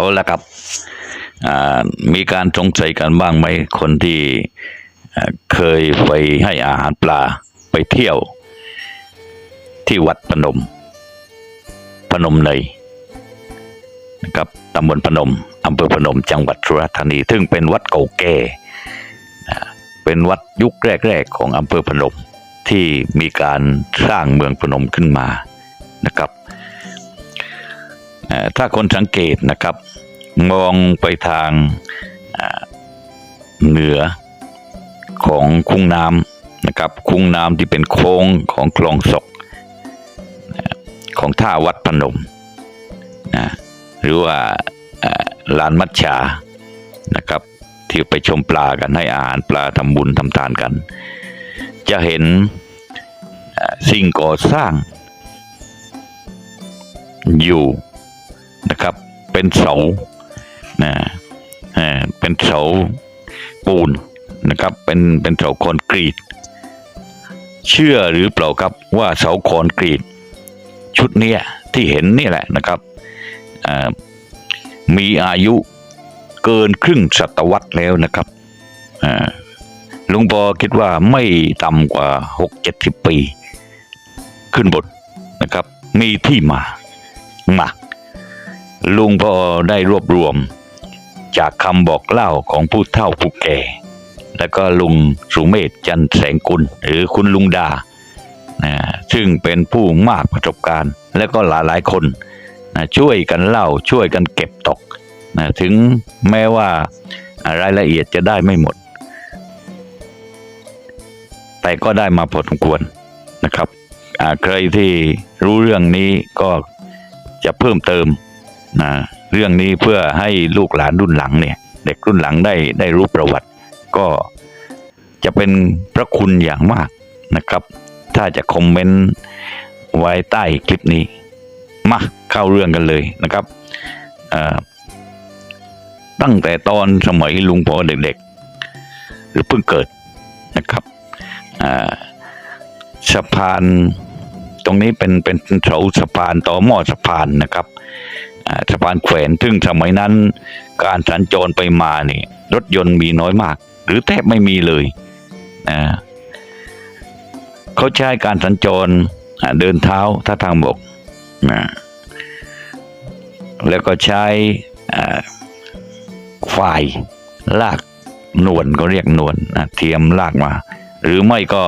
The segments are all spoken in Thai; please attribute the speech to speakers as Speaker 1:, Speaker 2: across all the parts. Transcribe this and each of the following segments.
Speaker 1: เอาละครับมีการสงสัยกันบ้างไหมคนที่เคยไปให้อาหารปลาไปเที่ยว ที่วัดพนม พนมเนยนะครับตำบลพนมอำเภอพนมจังหวัดสุราษฎร์ธานี ซึ่งเป็นวัดเก่าแก่เป็นวัดยุคแรก ๆ ของอำเภอพนมที่มีการสร้างเมืองพนมขึ้นมานะครับ ถ้าคนสังเกตนะครับ มองไปทางเหนือของคุ้งน้ำนะครับ คุ้งน้ำที่เป็นโค้งของคลองศกของท่าวัดพนมนะหรือว่าลานมัชชานะครับที่ไปชมปลากันให้อาหารปลาทำบุญทำทานกัน จะเห็นสิ่งก่อสร้างอยู่ นะครับ เป็นเสานะเอ่อเป็นเสาปูนนะครับ เป็นเป็นเสาคอนกรีต เชื่อหรือเปล่าครับว่าเสาคอนกรีต ชุดเนี้ยที่เห็นนี่แหละนะครับมีอายุเกินครึ่งศตวรรษแล้วนะครับลุงปอคิดว่าไม่ต่ำกว่าหกเจ็ดสิบปี ขึ้นบทนะครับ มีที่มามา ลุงพอได้รวบรวม จากคำบอกเล่าของผู้เฒ่าผู้แก่ แล้วก็ลุงสุเมธจันแสงกุล หรือคุณลุงดานะซึ่งเป็นผู้มากประสบการณ์ และก็หลายหลายคนนะช่วยกันเล่าช่วยกันเก็บตกนะถึงแม้ว่ารายละเอียดจะได้ไม่หมด แต่ก็ได้มาพอสมควรนะครับใครที่รู้เรื่องนี้ก็จะเพิ่มเติม นะเรื่องนี้เพื่อให้ลูกหลานรุ่นหลังเนี่ย เด็กรุ่นหลังได้ได้รู้ประวัติ ก็จะเป็นพระคุณอย่างมากนะครับ ถ้าจะคอมเมนต์ไว้ใต้คลิปนี้ มาเข้าเรื่องกันเลยนะครับตั้งแต่ตอนสมัยลุงพอเด็กๆ หรือเพิ่งเกิดนะครับสะพาน ตรงนี้เป็นเป็นเสาสะพานต่อหม้อสะพานนะครับสะพานแขวนซึ่งสมัยนั้นการสัญจรไปมานี่รถยนต์มีน้อยมาก หรือแทบไม่มีเลยนะเขาใช้การสัญจรเดินเท้าถ้าทางบกนะแล้วก็ใช้อ่าฝ่ายลากนวนก็เรียกนวนนะเทียมลากมา หรือไม่ก็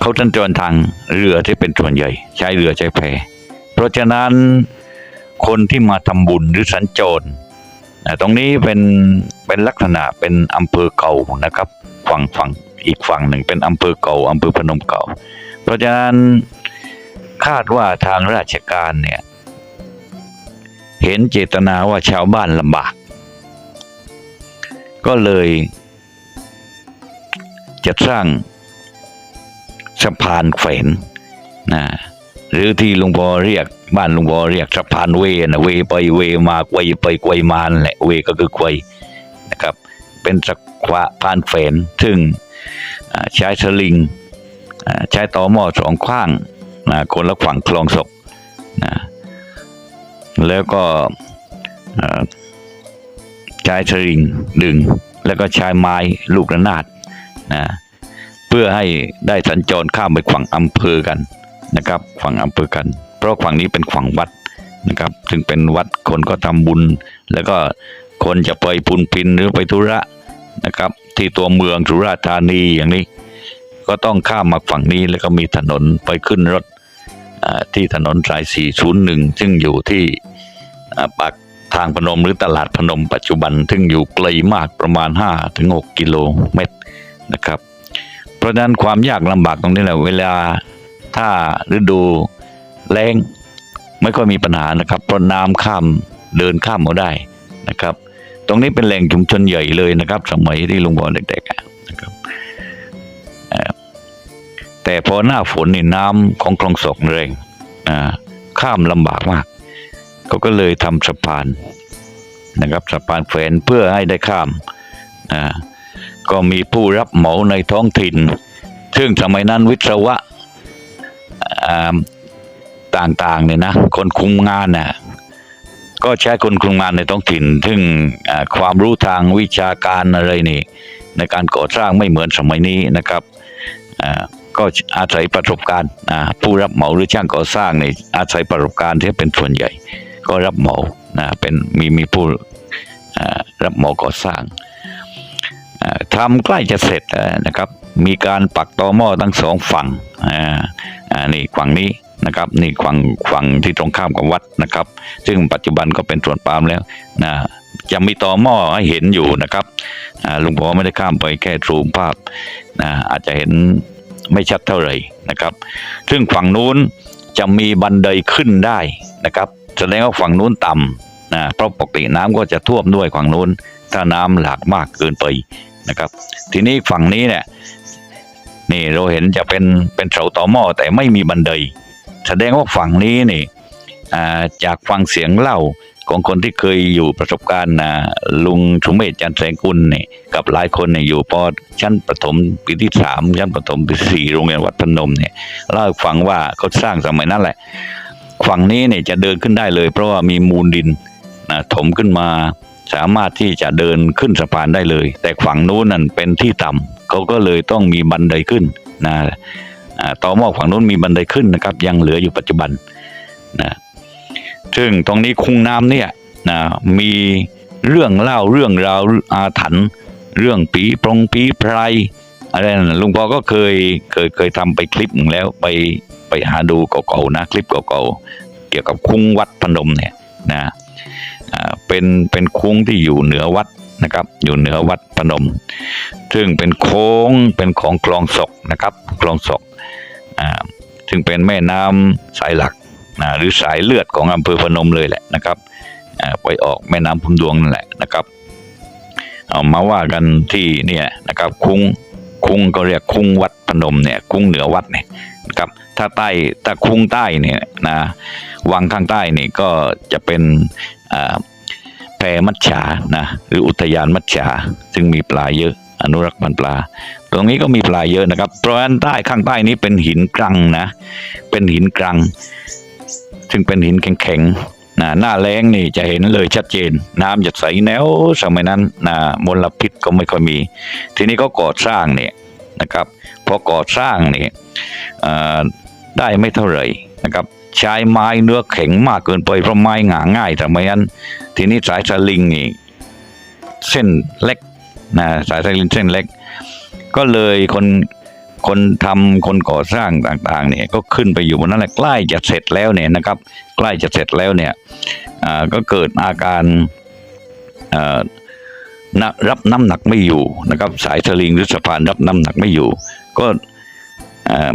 Speaker 1: เขาสัญจรทางเรือที่เป็นส่วนใหญ่ ใช้เรือใช้แพเพราะฉะนั้นคนที่มาทำบุญหรือสัญจรนตรงนี้เป็นเป็นลักษณะเป็นอำเภอเก่านะครับ ฝั่งฝั่งอีกฝั่งหนึ่งเป็นอำเภอเก่าอำเภอพนมเก่า เพราะฉะนั้นคาดว่าทางราชการเนี่ยเห็นเจตนาว่าชาวบ้านลำบาก ก็เลยจะสร้าง สะพานแขวนนะหรือที่ลุงบอเรียกบ้านลุงบอเรียกสะพานเวนะเวไปเวมาไวไปไวมานแหละเวก็คือไวนะครับ เป็นสะพานแขวนซึ่งใช้สลิงใช้ต่อหม้อสองข้างนะคนละฝั่งคลองศกนะแล้วก็ใช้สลิงดึง แล้วก็ใช้ไม้ลูกระนาดนะ เพื่อให้ได้สัญจรข้ามไปฝั่งอำเภอกันนะครับฝั่งอำเภอกัน เพราะฝั่งนี้เป็นฝั่งวัดนะครับซึ่งเป็นวัดคนก็ทำบุญ แล้วก็คนจะไปพุนพินหรือไปธุระนะครับ ที่ตัวเมืองสุราษฎร์ธานีอย่างนี้ ก็ต้องข้ามมาฝั่งนี้แล้วก็มีถนนไปขึ้นรถที่ถนนสาย 401 ซึ่งอยู่ที่ปากทางพนมหรือตลาดพนมปัจจุบัน ซึ่งอยู่ไกลมากประมาณ 5-6 กิโลเมตรนะครับ เพราะฉะนั้นความยากลำบากตรงนี้แหละเวลาถ้าฤดูแล้งไม่ค่อยมีปัญหานะครับเพราะน้ำข้ามเดินข้ามมาได้นะครับ ตรงนี้เป็นแหล่งชุมชนใหญ่เลยนะครับ สมัยที่ลุงบอกเด็กๆนะครับแต่พอหน้าฝนนี่น้ำของคลองศกแรงข้ามลำบากมากเขาก็เลยทำสะพานนะครับสะพานแขวนเพื่อให้ได้ข้ามอ่า ก็มีผู้รับเหมาในท้องถิ่น ซึ่งสมัยนั้นวิศวะต่างๆเนี่ยนะ คนคุมงานน่ะก็ใช้คนคุมงานในท้องถิ่น ซึ่งความรู้ทางวิชาการอะไรนี่ในการก่อสร้างไม่เหมือนสมัยนี้นะครับอ่าก็อาศัยประสบการณ์อ่าผู้รับเหมาหรือช่างก่อสร้างในอาศัยประสบการณ์ที่เป็นส่วนใหญ่ ก็รับเหมานะเป็นมีมีผู้อ่ารับเหมาก่อสร้าง ทำใกล้จะเสร็จนะครับ มีการปักตอหม้อทั้งสองฝั่งอ่าอ่านี่ฝั่งนี้นะครับนี่ฝั่งฝั่งที่ตรงข้ามกับวัดนะครับ ซึ่งปัจจุบันก็เป็นสวนปาล์มแล้วนะจะมีตอหม้อให้เห็นอยู่นะครับอ่าลุงพอไม่ได้ข้ามไปแค่ซูมภาพนะอาจจะเห็นไม่ชัดเท่าไหร่นะครับ ซึ่งฝั่งนู้นจะมีบันไดขึ้นได้นะครับแสดงว่าฝั่งนู้นต่ำนะเพราะปกติน้ำก็จะท่วมด้วยฝั่งนู้น ถ้าน้ำหลากมากเกินไป นะครับ ทีนี้ฝั่งนี้เนี่ยนี่เราเห็นจะเป็นเป็นเสาต่อหม้อแต่ไม่มีบันได แสดงว่าฝั่งนี้นี่าจากฟังเสียงเล่าของคนที่เคยอยู่ประสบการณ์นะลุงสุมเมธจันทร์แสงกุลนี่กับหลายคนเนี่ยอยู่ปชั้นประถมปีที่สามชั้นประถมปีสี่โรงเรียนวัดพนมเนี่ยเล่าฟังว่าเขาสร้างสมัยนั้นแหละ ฝั่งนี้เนี่ยจะเดินขึ้นได้เลย เพราะว่ามีมูลดินนะถมขึ้นมา สามารถที่จะเดินขึ้นสะพานได้เลย แต่ฝั่งนู้นนั่นเป็นที่ต่ำเขาก็เลยต้องมีบันไดขึ้นนะต่อหม้อฝั่งนู้นมีบันไดขึ้นนะครับ ยังเหลืออยู่ปัจจุบันนะซึ่งตรงนี้คุ้งน้ำเนี่ยนะมีเรื่องเล่าเรื่องราวอาถรรพ์เรื่องปีปรงปีไพรอะไรนั่นลุงพอก็เคยเคยเคยทำไปคลิปแล้วไปไปหาดูเก่าๆนะคลิปเก่าๆเกี่ยวกับคุ้งวัดพนมเนี่ยนะ เป็นเป็นโค้งที่อยู่เหนือวัดนะครับ อยู่เหนือวัดพนม ซึ่งเป็นโค้งเป็นของคลองศกนะครับคลองศกอ่าซึ่งเป็นแม่น้ำสายหลักนะหรือสายเลือดของอำเภอพนมเลยแหละนะครับอ่าไปออกแม่น้ำพุนดวงนั่นแหละนะครับเอามาว่ากันที่เนี่ยนะครับคุ้งคุ้งก็เรียกคุ้งวัดพนมเนี่ยคุ้งเหนือวัดเนี่ยนะครับถ้าใต้ถ้าคุ้งใต้เนี่ยนะวังข้างใต้นี่ก็จะเป็นอ่า แพมัจฉานะหรืออุทยานมัจฉาซึ่งมีปลาเยอะอนุรักษ์พันธุ์ปลา ตรงนี้ก็มีปลาเยอะนะครับ เพราะฉะนั้นใต้ข้างใต้นี้เป็นหินกรังนะ เป็นหินกรัง ซึ่งเป็นหินแข็งๆนะหน้าแล้งนี่จะเห็นเลยชัดเจน น้ำจะใสแนวสมัยนั้นนะมลพิษก็ไม่ค่อยมี ทีนี้ก็ก่อสร้างเนี่ยนะครับพอก่อสร้างเนี่ยได้ไม่เท่าไหร่นะครับ ใช้ไม้เนื้อแข็งมากเกินไปเพราะไม้หงาง่ายสมัยนั้น ทีนี้สายสลิงนี่เส้นเล็กนะสายสลิงเส้นเล็ก ก็เลยคนคนทำคนก่อสร้างต่างๆเนี่ยก็ขึ้นไปอยู่บนนั้นแหละใกล้จะเสร็จแล้วเนี่ยนะครับ ใกล้จะเสร็จแล้วเนี่ยอ่าก็เกิดอาการอ่อนะรับน้ำหนักไม่อยู่นะครับ สายสลิงหรือสะพานรับน้ำหนักไม่อยู่ ก็อ่อ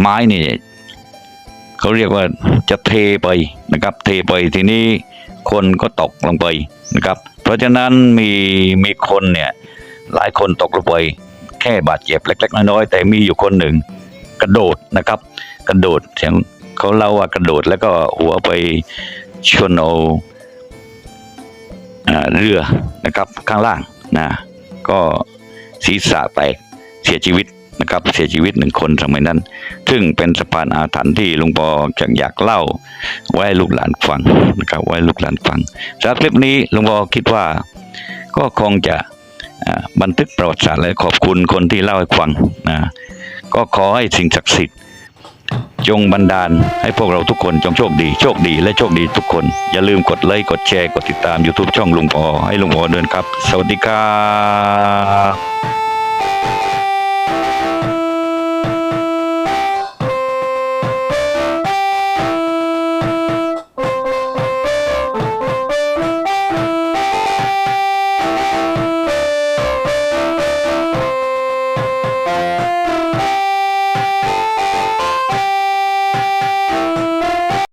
Speaker 1: ไม้นี่ เขาเรียกว่าจะเทไปนะครับ เทไปทีนี้คนก็ตกลงไปนะครับ เพราะฉะนั้นมีมีคนเนี่ยหลายคนตกลงไปแค่บาดเจ็บเล็ก ๆ น้อยๆแต่มีอยู่คนหนึ่งกระโดดนะครับ กระโดดเสียงเขาเล่าว่ากระโดดแล้วก็หัวไปชนเอาอ่าเรือนะครับข้างล่างนะก็ศีรษะแตกเสียชีวิต นะครับเสียชีวิตหนึ่งคนสมัยนั้น ซึ่งเป็นสะพานอาถรรพ์ที่ลุงปอจังอยากเล่า ไว้ลูกหลานฟังนะครับไว้ลูกหลานฟังจากคลิปนี้ลุงปอคิดว่าก็คงจะบันทึกประวัติศาสตร์และขอบคุณคนที่เล่าให้ฟังนะก็ขอให้สิ่งศักดิ์สิทธิ์จงบันดาลให้พวกเราทุกคนจงโชคดี โชคดีและโชคดีทุกคน อย่าลืมกดไลค์กดแชร์กดติดตาม YouTube ช่องลุงปอให้ลุงปอเดินครับ สวัสดีครับ